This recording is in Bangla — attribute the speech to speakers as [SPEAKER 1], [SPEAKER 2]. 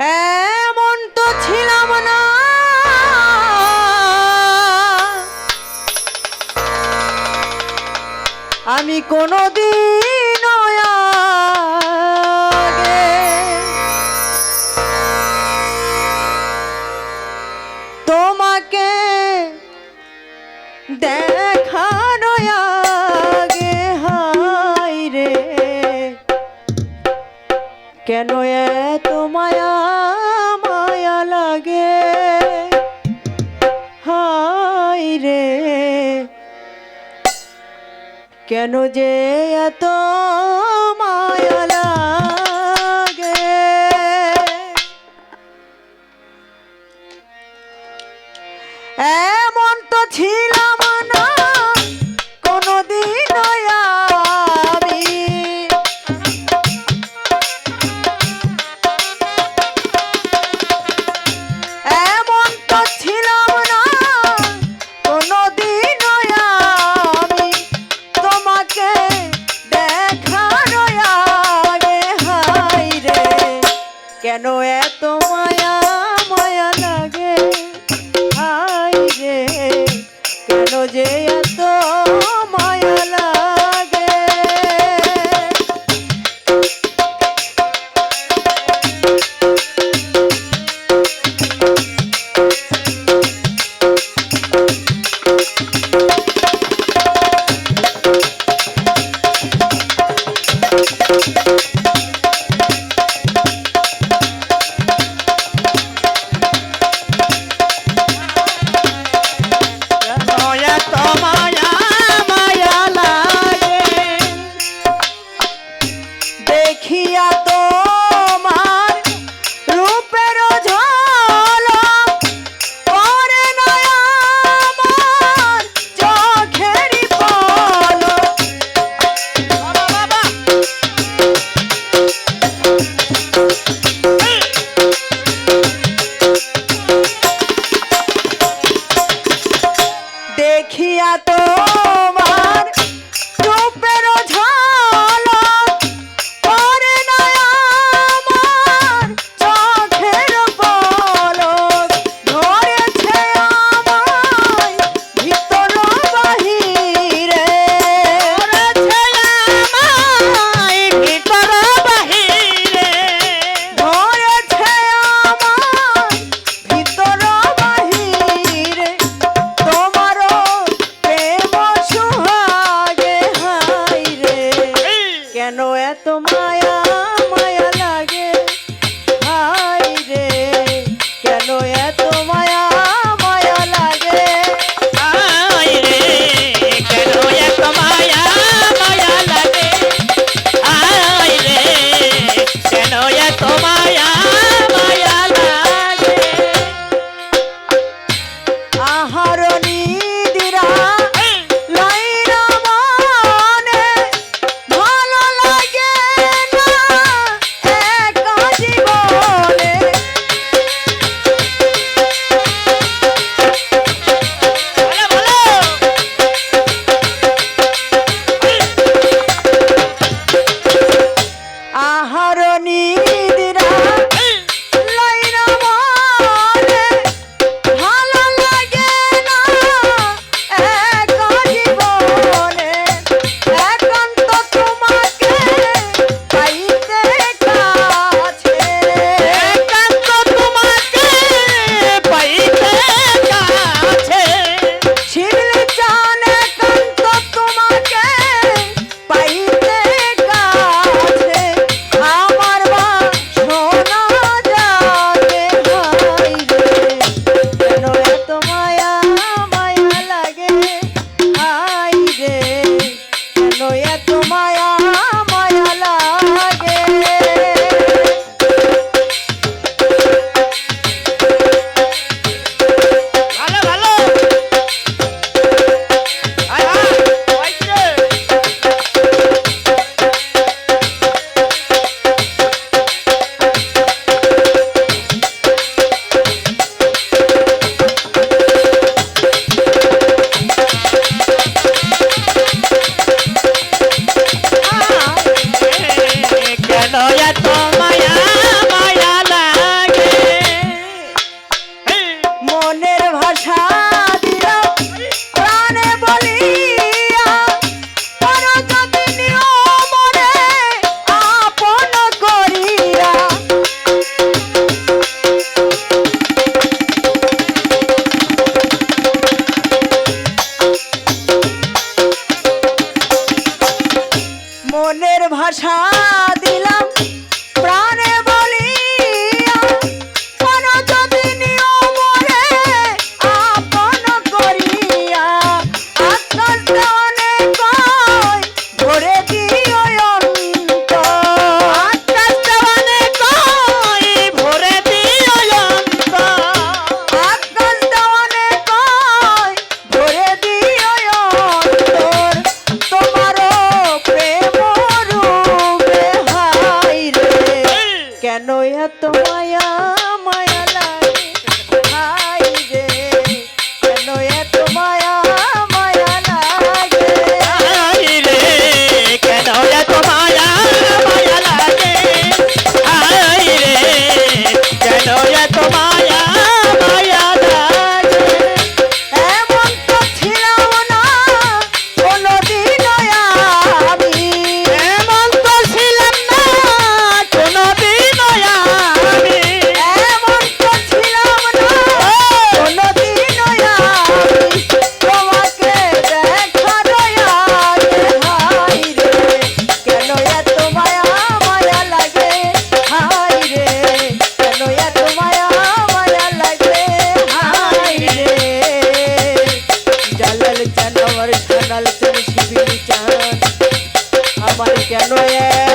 [SPEAKER 1] এমন তো ছিলাম না। আমি কোনোদিন কেন এত মায়া মায়া লাগে? হাই রে কেন যে এত Thank
[SPEAKER 2] এত
[SPEAKER 1] সোনাল চমকি বিলি চাঁদ আমার কেন এক